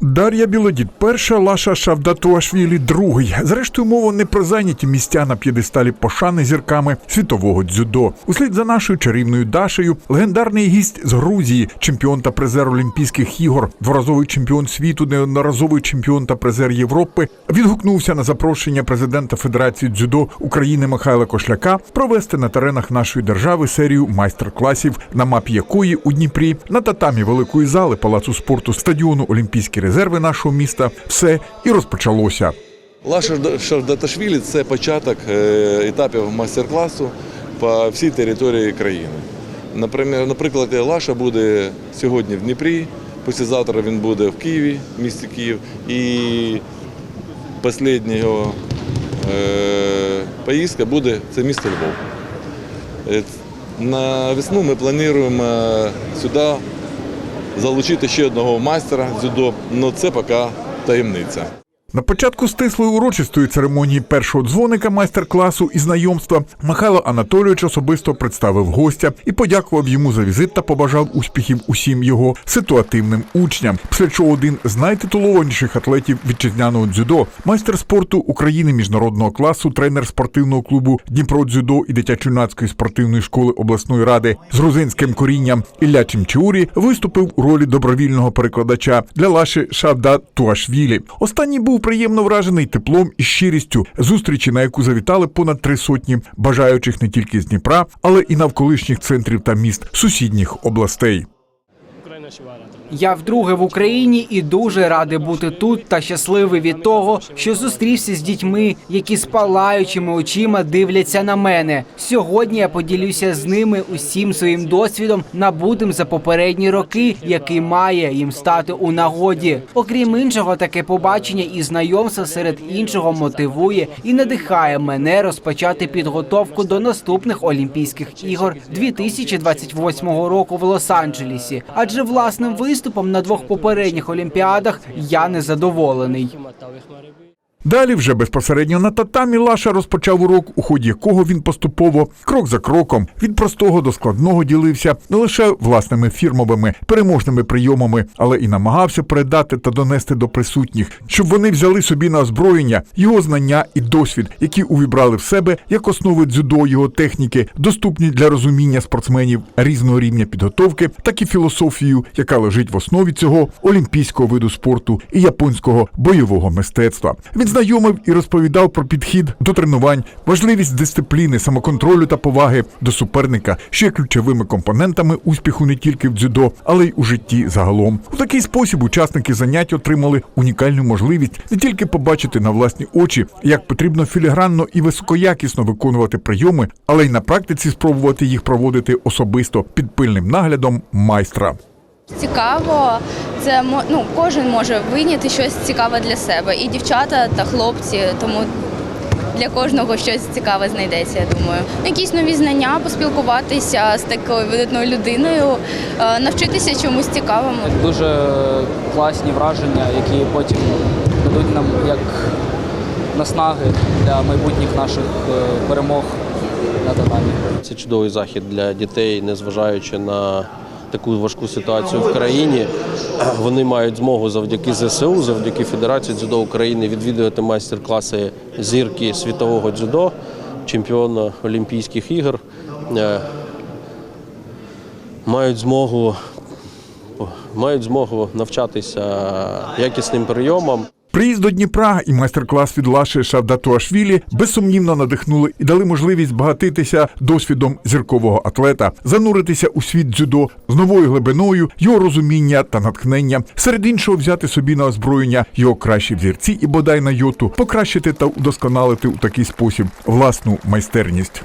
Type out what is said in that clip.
Дар'я Білодід, перша Лаша Шавдатуашвілі, другий. Зрештою, мова не про зайняті місця на п'єдесталі пошани зірками світового дзюдо. Услід за нашою чарівною Дашею, легендарний гість з Грузії, чемпіон та призер Олімпійських ігор, дворазовий чемпіон світу, неодноразовий чемпіон та призер Європи, відгукнувся на запрошення президента Федерації дзюдо України Михайла Кошляка провести на теренах нашої держави серію майстер-класів, на мапі якої у Дніпрі на татамі великої зали палацу спорту стадіону Олімпійські резерви нашого міста все і розпочалося. Лаша Шардаташвілі це початок е, етапів майстер-класу по всій території країни. Наприклад, Лаша буде сьогодні в Дніпрі, післязавтра він буде в Києві, в місті Київ. І остання його е, поїздка буде це місто Львов. Е, На весну ми плануємо сюди залучити ще одного майстера дзюдо, але це поки таємниця. На початку стислої урочистої церемонії першого дзвоника майстер-класу і знайомства Михайло Анатолійович особисто представив гостя і подякував йому за візит та побажав успіхів усім його ситуативним учням. Після чого один з найтитулованіших атлетів вітчизняного дзюдо, майстер спорту України міжнародного класу, тренер спортивного клубу Дніпро дзюдо і дитячо-юнацької спортивної школи обласної ради з грузинським корінням Ілля Чимчаурі виступив у ролі добровільного перекладача для Лаші Шавда Туашвілі. Останній був приємно вражений теплом і щирістю зустрічі, на яку завітали понад три сотні бажаючих не тільки з Дніпра, але і навколишніх центрів та міст сусідніх областей. Я вдруге в Україні і дуже радий бути тут та щасливий від того, що зустрівся з дітьми, які з палаючими очима дивляться на мене. Сьогодні я поділюся з ними усім своїм досвідом, набутим за попередні роки, який має їм стати у нагоді. Окрім іншого, таке побачення і знайомство серед іншого мотивує і надихає мене розпочати підготовку до наступних Олімпійських ігор 2028 року в Лос-Анджелесі. Адже власним виступом на двох попередніх олімпіадах я не задоволений. Далі вже безпосередньо на татамі Лаша розпочав урок, у ході якого він поступово, крок за кроком, від простого до складного ділився не лише власними фірмовими переможними прийомами, але і намагався передати та донести до присутніх, щоб вони взяли собі на озброєння його знання і досвід, які увібрали в себе як основи дзюдо його техніки, доступні для розуміння спортсменів різного рівня підготовки, так і філософію, яка лежить в основі цього олімпійського виду спорту і японського бойового мистецтва. Він знайомив і розповідав про підхід до тренувань, важливість дисципліни, самоконтролю та поваги до суперника, є ключовими компонентами успіху не тільки в дзюдо, але й у житті загалом. У такий спосіб учасники занять отримали унікальну можливість не тільки побачити на власні очі, як потрібно філігранно і високоякісно виконувати прийоми, але й на практиці спробувати їх проводити особисто під пильним наглядом майстра. Цікаво, це ну, кожен може вийняти щось цікаве для себе. І дівчата та хлопці, тому для кожного щось цікаве знайдеться, я думаю. Якісь нові знання, поспілкуватися з такою видатною людиною, е, навчитися чомусь цікавому. дуже класні враження, які потім дадуть нам як наснаги для майбутніх наших е, перемог на татамі. Це чудовий захід для дітей, незважаючи на таку важку ситуацію в країні. Вони мають змогу завдяки ЗСУ, завдяки Федерації дзюдо України відвідувати майстер-класи зірки світового дзюдо, чемпіона Олімпійських ігор. Е, Мають змогу, мають змогу навчатися якісним прийомам. Приїзд до Дніпра і майстер-клас від Лаши Шавдатуашвілі безсумнівно надихнули і дали можливість збагатитися досвідом зіркового атлета, зануритися у світ дзюдо з новою глибиною, його розуміння та натхнення, серед іншого взяти собі на озброєння його кращі взірці і бодай на йоту, покращити та удосконалити у такий спосіб власну майстерність.